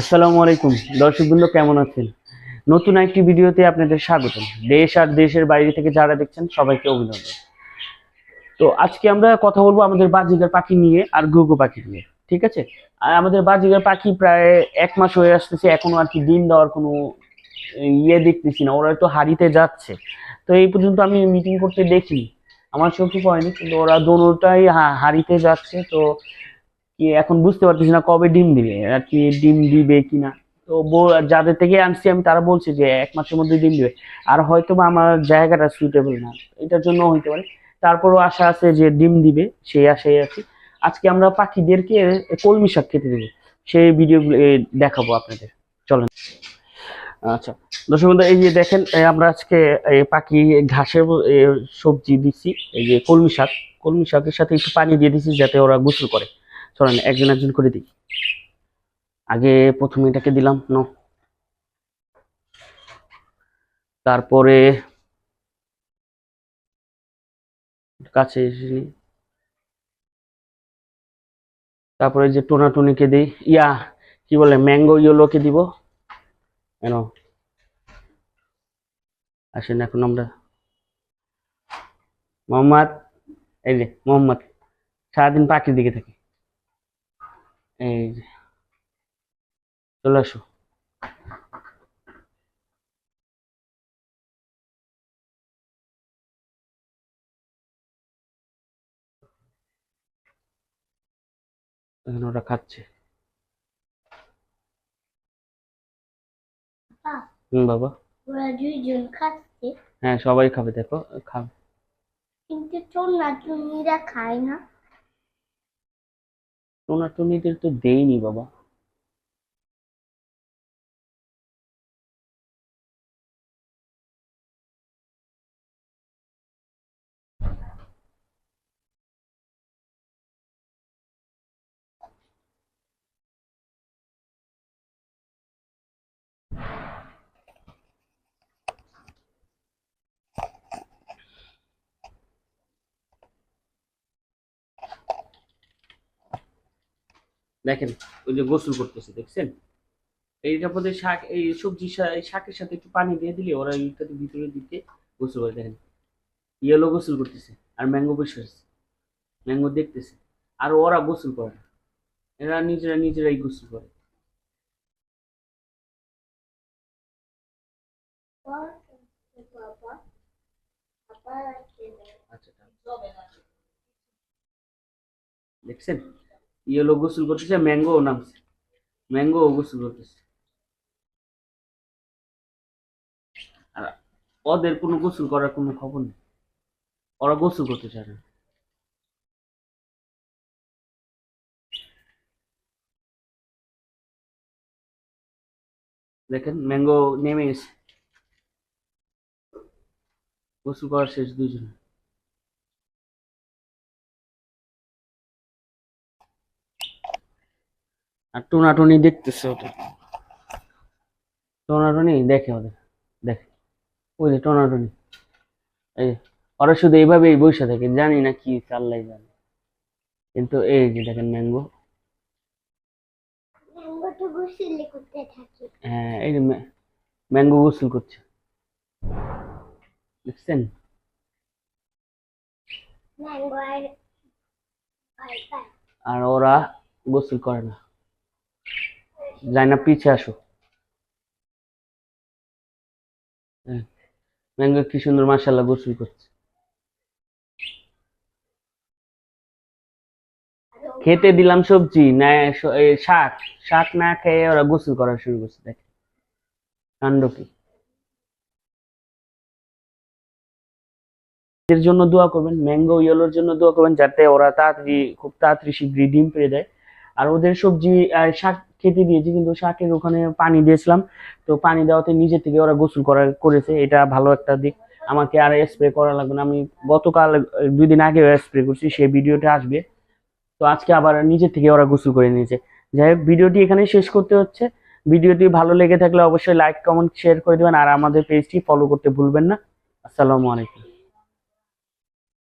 আসসালামু আলাইকুম। দর্শকবৃন্দ, কেমন আছেন? নতুন একটি ভিডিওতে আপনাদের স্বাগতম। দেশ আর দেশের বাইরে থেকে যারা দেখছেন, সবাইকে অভিনন্দন। তো আজকে আমরা কথা বলব আমাদের বাজিগার পাখি নিয়ে আর গুগু পাখি নিয়ে, ঠিক আছে? আর আমাদের বাজিগার পাখি প্রায় এক মাস হয়ে আসতেছে, এখনও আর কি ডিম দেওয়ার কোনো ইয়ে দেখতেছি না, ওরা তো হারিতে যাচ্ছে। তো এই পর্যন্ত আমি মিটিং করতে দেখিনি। আমার চোখে পড়েনি, কিন্তু ওরা দোনোটাই হারিতে যাচ্ছে, তো কি এখন বুঝতে পারতেছি না কবে ডিম দিবে আর কি ডিম দিবে কিনা। তো যাদের থেকে আনছি আমি তারা বলছে যে এক মাসের মধ্যে ডিম দিবে। আর হয়তো বা আমার জায়গাটা সুইটেবল না এটার জন্য হইতে পারে। তারপরও আশা আছে যে ডিম দিবে সেই আশায় আছি। আজকে আমরা পাখিদেরকে কলমি শাক খেতে দেবো সেই ভিডিও দেখাবো আপনাদের। চলেন। আচ্ছা দর্শক বন্ধু, এই যে দেখেন আমরা আজকে পাখি ঘাসের সবজি দিচ্ছি এই যে কলমি শাক। কলমি শাকের সাথে একটু পানি দিয়ে দিচ্ছি যাতে ওরা গোসল করে। চলেন, একজন একজন করে দিই। আগে প্রথমে এটাকে দিলাম, ন। তারপরে কাছে এসে নি। তারপরে যে টোনাটুনিকে দিই, ইয়া, কি বলে, ম্যাঙ্গো ইয়েলোকে দিব। কেন আসেন, এখন আমরা মোহাম্মদ, এই যে, মোহাম্মদ, সারাদিন পাখির দিকে থাকি। এই চলে আসো। এখন ওরা খাচ্ছে। হুম বাবা। ওরা দুইজন খাচ্ছে। হ্যাঁ সবাই খাবে দেখো খাবে কিন্তু টোনা টুনিরা খায় না। টোনাটুনিদের তো দেয়নি বাবা। দেখেন, ওই যে গোসল করতেছে, দেখছেন? এইটার মধ্যে শাক, এই সবজি শাকের সাথে একটু পানি দিয়ে দিলে ওরা এইটাতে ভিতরে দিতে গোসল করে, দেখেন। ইয়েলো গোসল করতেছে, আর ম্যাঙ্গো বসে আছে ম্যাঙ্গো দেখতেছে, আর ওরা গোসল করে না। এরা নিজেরা নিজেরাই গোসল করে। আচ্ছা দেখছেন? ইয়েলো গোসল করতেছে ম্যাঙ্গো নামছে। ম্যাঙ্গো গোসল করতেছে। আর ওদের কোনো গোসল করার কোনো খবর নেই। ওরা গোসল করতে চায় না। দেখেন, ম্যাঙ্গো নেমে এসে গোসল করার শেষ দুজনে আর টোনাটুনি দেখতেছে ওদের টোনাটুনি দেখে ওদের দেখে। ওই যে টোনাটুনি। এই ওরা শুধু এইভাবেই বসে থাকে জানি না কি চাল্লাই জানে। কিন্তু এই যে দেখেন ম্যাঙ্গো। হ্যাঁ এই যে ম্যা- ম্যাঙ্গো গোসল করছে। দেখছেন? আর ওরা গোসল করে না। যায় না, পিছে আসো। ম্যাঙ্গো কি সুন্দর মাশাল্লাহ গোসল করছে। খেতে দিলাম সবজি, না শাক। শাক না খেয়ে ওরা গোসল করা শুরু করছে, দেখে। কাণ্ড কি? এর জন্য দোয়া করবেন ম্যাঙ্গো ইয়েলোর জন্য দোয়া করবেন, যাতে ওরা তাড়াতাড়ি, খুব তাড়াতাড়ি শীঘ্রই ডিম পেড়ে দেয়। আর ওদের সবজি শাক খেতে দিয়েছি, কিন্তু শাকের ওখানে পানি দিয়েছিলাম। তো পানি দেওয়াতে নিজে থেকে ওরা গোসল করা করেছে, এটা ভালো একটা দিক। আমাকে আর স্প্রে করা লাগবে না। আমি গতকাল, দুই দিন আগে স্প্রে করছি, সেই ভিডিওটা আসবে। তো আজকে আবার নিজে থেকে ওরা গোসল করে নিয়েছে। যাই হোক, ভিডিওটি এখানে শেষ করতে হচ্ছে। ভিডিওটি ভালো লেগে থাকলে অবশ্যই লাইক কমেন্ট শেয়ার করে দেবেন। আর আমাদের পেজটি ফলো করতে ভুলবেন না। আসসালামু আলাইকুম।